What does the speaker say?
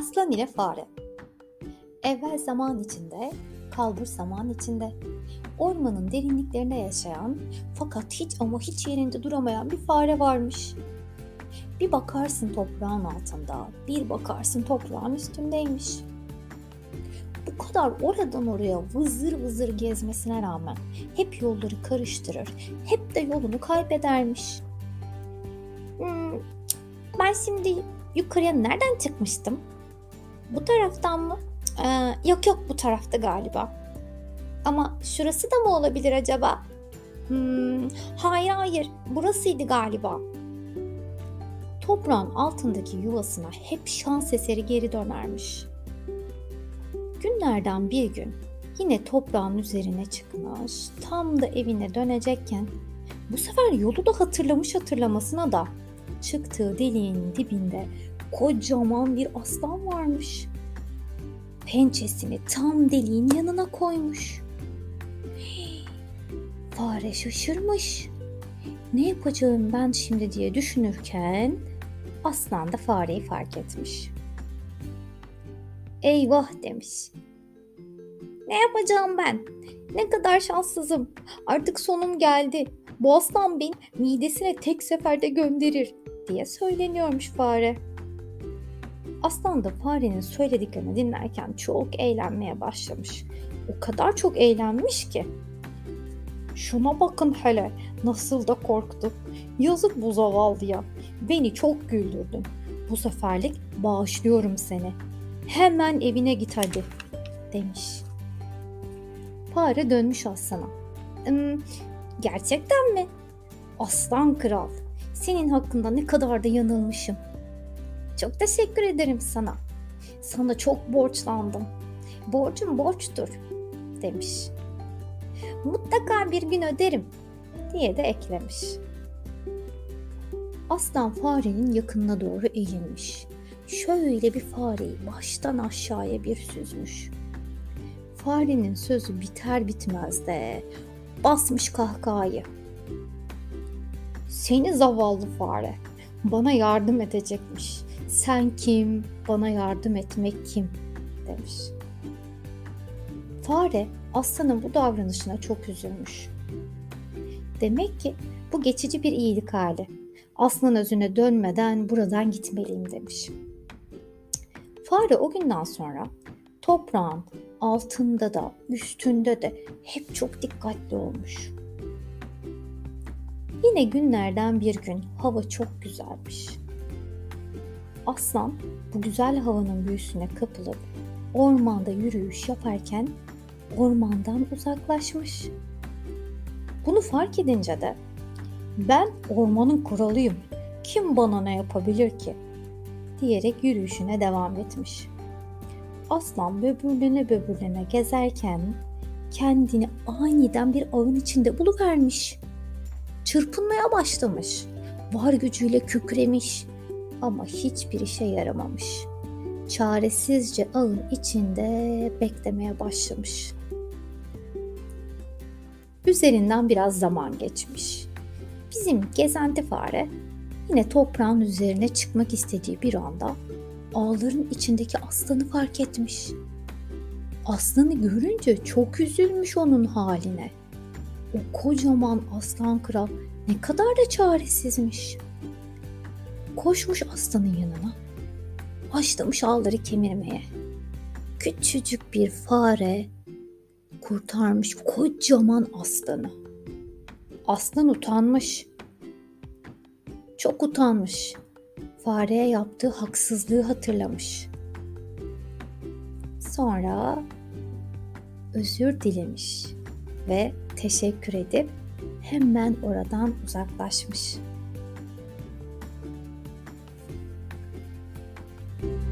Aslan ile fare. Evvel zaman içinde, kalbur zaman içinde. Ormanın derinliklerinde yaşayan fakat hiç ama hiç yerinde duramayan bir fare varmış. Bir bakarsın toprağın altında, bir bakarsın toprağın üstündeymiş. Bu kadar oradan oraya vızır vızır gezmesine rağmen hep yolları karıştırır, hep de yolunu kaybedermiş. Hmm, ben şimdi yukarıya nereden çıkmıştım? Bu taraftan mı? Ee, yok yok bu tarafta galiba. Ama şurası da mı olabilir acaba? Hmm, hayır hayır burasıydı galiba. Toprağın altındaki yuvasına hep şans eseri geri dönermiş. Günlerden bir gün yine toprağın üzerine çıkmış. Tam da evine dönecekken bu sefer yolu da hatırlamış hatırlamasına da çıktığı deliğin dibinde kocaman bir aslan varmış. Pençesini tam deliğin yanına koymuş. Fare şaşırmış. Ne yapacağım ben şimdi diye düşünürken aslan da fareyi fark etmiş. Eyvah demiş. Ne yapacağım ben? Ne kadar şanssızım. Artık sonum geldi. Bu aslan beni midesine tek seferde gönderir diye söyleniyormuş fare. Aslan da farenin söylediklerini dinlerken çok eğlenmeye başlamış. O kadar çok eğlenmiş ki. Şuna bakın hele nasıl da korktu. Yazık bu zavallıya. Beni çok güldürdün. Bu seferlik bağışlıyorum seni. Hemen evine git hadi demiş. Fare dönmüş aslana. "Im, gerçekten mi? Aslan kral. Senin hakkında ne kadar da yanılmışım. Çok teşekkür ederim sana. Sana çok borçlandım. Borcum borçtur demiş. Mutlaka bir gün öderim diye de eklemiş. Aslan farenin yakınına doğru eğilmiş. Şöyle bir fareyi baştan aşağıya bir süzmüş. Farenin sözü biter bitmez de basmış kahkahayı. Seni zavallı fare, bana yardım edecekmiş. Sen kim, bana yardım etmek kim demiş. Fare aslanın bu davranışına çok üzülmüş. Demek ki bu geçici bir iyilik hali. Aslan özüne dönmeden buradan gitmeliyim demiş. Fare o günden sonra toprağın altında da üstünde de hep çok dikkatli olmuş. Yine günlerden bir gün hava çok güzelmiş. Aslan bu güzel havanın büyüsüne kapılıp ormanda yürüyüş yaparken ormandan uzaklaşmış. Bunu fark edince de ben ormanın kralıyım. Kim bana ne yapabilir ki? diyerek yürüyüşüne devam etmiş. Aslan böbürlene böbürlene gezerken kendini aniden bir ağın içinde buluvermiş. Çırpınmaya başlamış. Var gücüyle kükremiş ama hiçbir işe yaramamış. Çaresizce ağın içinde beklemeye başlamış. Üzerinden biraz zaman geçmiş. Bizim gezenti fare yine toprağın üzerine çıkmak istediği bir anda ağların içindeki aslanı fark etmiş. Aslanı görünce çok üzülmüş onun haline. O kocaman aslan kral ne kadar da çaresizmiş. Koşmuş aslanın yanına. Başlamış ağları kemirmeye. Küçücük bir fare kurtarmış kocaman aslanı. Aslan utanmış. Çok utanmış. Fareye yaptığı haksızlığı hatırlamış. Sonra özür dilemiş ve teşekkür edip hemen oradan uzaklaşmış.